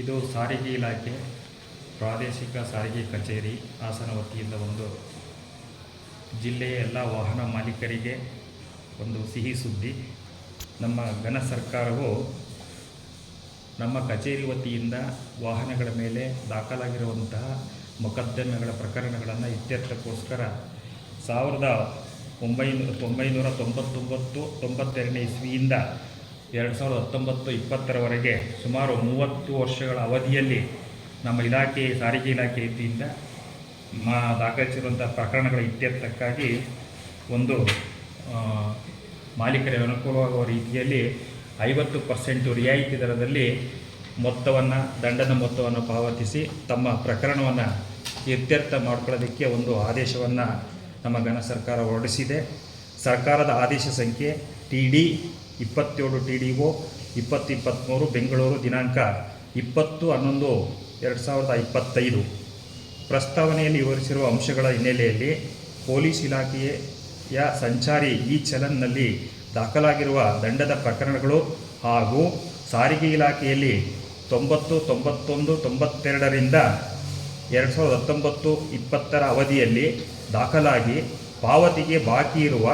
ಇದು ಸಾರಿಗೆ ಇಲಾಖೆ, ಪ್ರಾದೇಶಿಕ ಸಾರಿಗೆ ಕಚೇರಿ, ಹಾಸನ ವತಿಯಿಂದ ಒಂದು ಜಿಲ್ಲೆಯ ಎಲ್ಲ ವಾಹನ ಮಾಲೀಕರಿಗೆ ಒಂದು ಸಿಹಿ ಸುದ್ದಿ. ನಮ್ಮ ಘನ ಸರ್ಕಾರವು ನಮ್ಮ ಕಚೇರಿ ವತಿಯಿಂದ ವಾಹನಗಳ ಮೇಲೆ ದಾಖಲಾಗಿರುವಂತಹ ಮೊಕದ್ದಮೆಗಳ ಪ್ರಕರಣಗಳನ್ನು ಇತ್ಯರ್ಥಕ್ಕೋಸ್ಕರ ಸಾವಿರದ ಒಂಬೈನೂರ ಒಂಬೈನೂರ ತೊಂಬತ್ತೊಂಬತ್ತು, ತೊಂಬತ್ತೆರಡನೇ ಇಸ್ವಿಯಿಂದ ಎರಡು ಸಾವಿರದ ಹತ್ತೊಂಬತ್ತು ಇಪ್ಪತ್ತರವರೆಗೆ ಸುಮಾರು ಮೂವತ್ತು ವರ್ಷಗಳ ಅವಧಿಯಲ್ಲಿ ನಮ್ಮ ಇಲಾಖೆ, ಸಾರಿಗೆ ಇಲಾಖೆ ವತಿಯಿಂದ ಮಾ ದಾಖಲಿಸಿರುವಂಥ ಪ್ರಕರಣಗಳ ಇತ್ಯರ್ಥಕ್ಕಾಗಿ ಒಂದು ಮಾಲೀಕರಿಗೆ ಅನುಕೂಲವಾಗುವ ರೀತಿಯಲ್ಲಿ ಐವತ್ತು ಪರ್ಸೆಂಟು ರಿಯಾಯಿತಿ ದರದಲ್ಲಿ ಮೊತ್ತವನ್ನು, ದಂಡದ ಮೊತ್ತವನ್ನು ಪಾವತಿಸಿ ತಮ್ಮ ಪ್ರಕರಣವನ್ನು ಇತ್ಯರ್ಥ ಮಾಡ್ಕೊಳ್ಳೋದಕ್ಕೆ ಒಂದು ಆದೇಶವನ್ನು ನಮ್ಮ ಘನ ಸರ್ಕಾರ ಹೊರಡಿಸಿದೆ. ಸರ್ಕಾರದ ಆದೇಶ ಸಂಖ್ಯೆ ಟಿ ಡಿ ಇಪ್ಪತ್ತೇಳು ಟಿ ಡಿ ಒ ಇಪ್ಪತ್ತು ಇಪ್ಪತ್ತ್ಮೂರು, ಬೆಂಗಳೂರು ದಿನಾಂಕ ಇಪ್ಪತ್ತು ಹನ್ನೊಂದು, ಎರಡು ಸಾವಿರದ ಇಪ್ಪತ್ತೈದು. ಪ್ರಸ್ತಾವನೆಯಲ್ಲಿ ವಿವರಿಸಿರುವ ಅಂಶಗಳ ಹಿನ್ನೆಲೆಯಲ್ಲಿ ಪೊಲೀಸ್ ಇಲಾಖೆಯ ಸಂಚಾರಿ ಈ ಚಲನ್ನಲ್ಲಿ ದಾಖಲಾಗಿರುವ ದಂಡದ ಪ್ರಕರಣಗಳು ಹಾಗೂ ಸಾರಿಗೆ ಇಲಾಖೆಯಲ್ಲಿ ತೊಂಬತ್ತು, ತೊಂಬತ್ತೊಂದು ತೊಂಬತ್ತೆರಡರಿಂದ ಎರಡು ಸಾವಿರದ ಹತ್ತೊಂಬತ್ತು ಇಪ್ಪತ್ತರ ಅವಧಿಯಲ್ಲಿ ದಾಖಲಾಗಿ ಪಾವತಿಗೆ ಬಾಕಿ ಇರುವ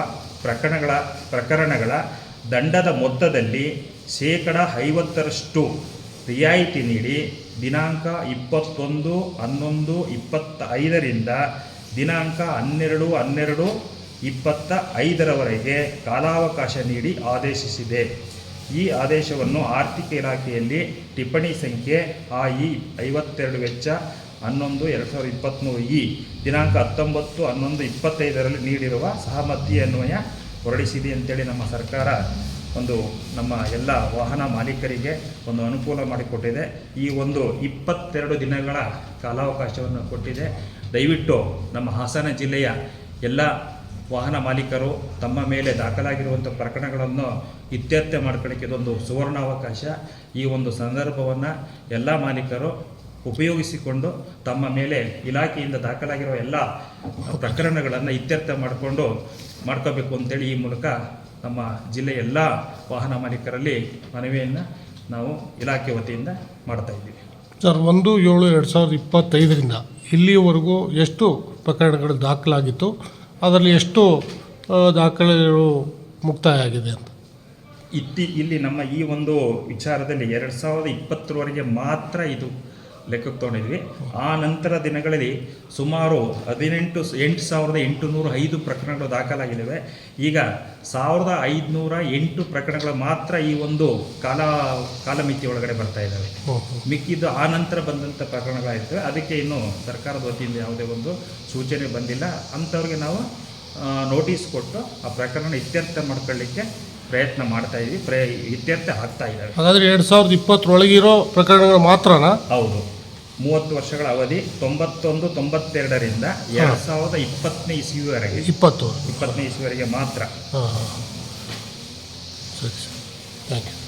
ಪ್ರಕರಣಗಳ ಪ್ರಕರಣಗಳ ದಂಡದ ಮೊತ್ತದಲ್ಲಿ ಶೇಕಡ ಐವತ್ತರಷ್ಟು ರಿಯಾಯಿತಿ ನೀಡಿ ದಿನಾಂಕ ಇಪ್ಪತ್ತೊಂದು, ಹನ್ನೊಂದು, ಇಪ್ಪತ್ತೈದರಿಂದ ದಿನಾಂಕ ಹನ್ನೆರಡು ಹನ್ನೆರಡು ಇಪ್ಪತ್ತ ಐದರವರೆಗೆ ಕಾಲಾವಕಾಶ ನೀಡಿ ಆದೇಶಿಸಿದೆ. ಈ ಆದೇಶವನ್ನು ಆರ್ಥಿಕ ಇಲಾಖೆಯಲ್ಲಿ ಟಿಪ್ಪಣಿ ಸಂಖ್ಯೆ ಆ ಇ ಐವತ್ತೆರಡು ವೆಚ್ಚ ಹನ್ನೊಂದು, ಎರಡು ಸಾವಿರದ ಇಪ್ಪತ್ತ್ಮೂರು ಇ ದಿನಾಂಕ ಹತ್ತೊಂಬತ್ತು, ಹನ್ನೊಂದು, ಇಪ್ಪತ್ತೈದರಲ್ಲಿ ನೀಡಿರುವ ಸಹಮತಿ ಅನ್ವಯ ಹೊರಡಿಸಿದೆ ಅಂತೇಳಿ ನಮ್ಮ ಸರ್ಕಾರ ಒಂದು ನಮ್ಮ ಎಲ್ಲ ವಾಹನ ಮಾಲೀಕರಿಗೆ ಒಂದು ಅನುಕೂಲ ಮಾಡಿಕೊಟ್ಟಿದೆ. ಈ ಒಂದು ಇಪ್ಪತ್ತೆರಡು ದಿನಗಳ ಕಾಲಾವಕಾಶವನ್ನು ಕೊಟ್ಟಿದೆ. ದಯವಿಟ್ಟು ನಮ್ಮ ಹಾಸನ ಜಿಲ್ಲೆಯ ಎಲ್ಲ ವಾಹನ ಮಾಲೀಕರು ತಮ್ಮ ಮೇಲೆ ದಾಖಲಾಗಿರುವಂಥ ಪ್ರಕರಣಗಳನ್ನು ಇತ್ಯರ್ಥ ಮಾಡ್ಕೊಳ್ಳೋಕ್ಕೆ ಇದೊಂದು ಸುವರ್ಣಾವಕಾಶ. ಈ ಒಂದು ಸಂದರ್ಭವನ್ನು ಎಲ್ಲ ಮಾಲೀಕರು ಉಪಯೋಗಿಸಿಕೊಂಡು ತಮ್ಮ ಮೇಲೆ ಇಲಾಖೆಯಿಂದ ದಾಖಲಾಗಿರುವ ಎಲ್ಲ ಪ್ರಕರಣಗಳನ್ನು ಇತ್ಯರ್ಥ ಮಾಡಿಕೊಂಡು ಮಾಡ್ಕೋಬೇಕು ಅಂತೇಳಿ ಈ ಮೂಲಕ ನಮ್ಮ ಜಿಲ್ಲೆಯ ಎಲ್ಲ ವಾಹನ ಮಾಲೀಕರಲ್ಲಿ ಮನವಿಯನ್ನು ನಾವು ಇಲಾಖೆ ವತಿಯಿಂದ ಮಾಡ್ತಾ ಇದ್ದೀವಿ. ಸರ್ ಒಂದು ಏಳು ಎರಡು ಸಾವಿರದ ಇಪ್ಪತ್ತೈದರಿಂದ ಇಲ್ಲಿಯವರೆಗೂ ಎಷ್ಟು ಪ್ರಕರಣಗಳು ದಾಖಲಾಗಿತ್ತು ಅದರಲ್ಲಿ ಎಷ್ಟು ದಾಖಲೆಗಳು ಮುಕ್ತಾಯ ಆಗಿದೆ ಅಂತ? ಇತ್ತಿ ಇಲ್ಲಿ ನಮ್ಮ ಈ ಒಂದು ವಿಚಾರದಲ್ಲಿ ಎರಡು ಸಾವಿರದ ಇಪ್ಪತ್ತರವರೆಗೆ ಮಾತ್ರ ಇದು ಲೆಕ್ಕಕ್ಕೆ ತೊಗೊಂಡಿದ್ವಿ. ಆ ನಂತರ ದಿನಗಳಲ್ಲಿ ಸುಮಾರು ಹದಿನೆಂಟು ಎಂಟು ಸಾವಿರದ ಎಂಟುನೂರ ಐದು ಪ್ರಕರಣಗಳು ದಾಖಲಾಗಿದ್ದಾವೆ. ಈಗ ಸಾವಿರದ ಐದುನೂರ ಎಂಟು ಪ್ರಕರಣಗಳು ಮಾತ್ರ ಈ ಒಂದು ಕಾಲ ಕಾಲಮಿತಿ ಒಳಗಡೆ ಬರ್ತಾ ಇದ್ದಾವೆ. ಮಿಕ್ಕಿದ್ದು ಆ ನಂತರ ಬಂದಂಥ ಪ್ರಕರಣಗಳಾಗಿರ್ತವೆ. ಅದಕ್ಕೆ ಇನ್ನು ಸರ್ಕಾರದ ವತಿಯಿಂದ ಯಾವುದೇ ಒಂದು ಸೂಚನೆ ಬಂದಿಲ್ಲ. ಅಂಥವ್ರಿಗೆ ನಾವು ನೋಟಿಸ್ ಕೊಟ್ಟು ಆ ಪ್ರಕರಣ ಇತ್ಯರ್ಥ ಮಾಡ್ಕೊಳ್ಳಿಕ್ಕೆ ಪ್ರಯತ್ನ ಮಾಡ್ತಾ ಇದ್ವಿ. ಪ್ರಯ ಇತ್ಯರ್ಥ ಆಗ್ತಾ ಇದ್ದಾವೆ ಹಾಗಾದರೆ ಎರಡು ಸಾವಿರದ ಇಪ್ಪತ್ತರೊಳಗಿರೋ ಪ್ರಕರಣಗಳು ಮಾತ್ರನಾ? ಹೌದು. ಮೂವತ್ತು ವರ್ಷಗಳ ಅವಧಿ ತೊಂಬತ್ತೊಂದು ತೊಂಬತ್ತೆರಡರಿಂದ ಎರಡು ಸಾವಿರದ ಇಪ್ಪತ್ತನೇ ಇಸ್ವಿವರೆಗೆ. ಇಪ್ಪತ್ತು. ಇಪ್ಪತ್ತನೇ ಇಸ್ವಿವರೆಗೆ ಮಾತ್ರ. ಹಾಂ ಹಾಂ ಸರಿ ಸರ್. Thank you